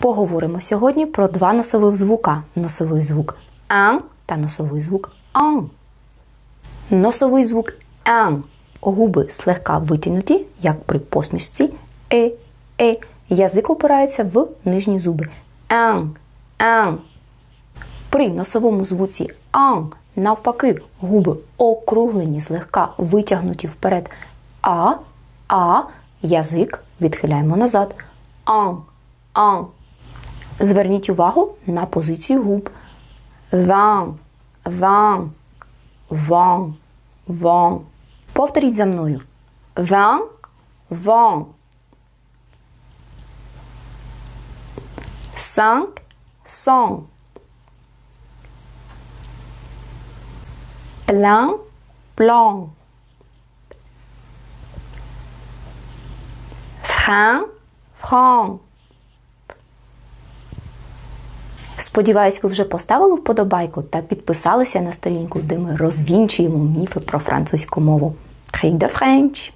Поговоримо сьогодні про два носових звука: носовий звук ан та носовий звук ан. Носовий звук ан. Губи слегка витягнуті, як при посмішці е, е. Язик опирається в нижні зуби. Ан, ан. При носовому звуці ан навпаки губи округлені, злегка витягнуті вперед. А, а, язик відхиляємо назад. Ан, ан. Зверніть увагу на позицію губ. Ван, ван, ван, ван. Повторіть за мною. Ван, ван. Cinq, cent. Plein, plan. Frein, franc. Сподіваюсь, ви вже поставили вподобайку та підписалися на сторінку, де ми розвінчуємо міфи про французьку мову. Trick de French!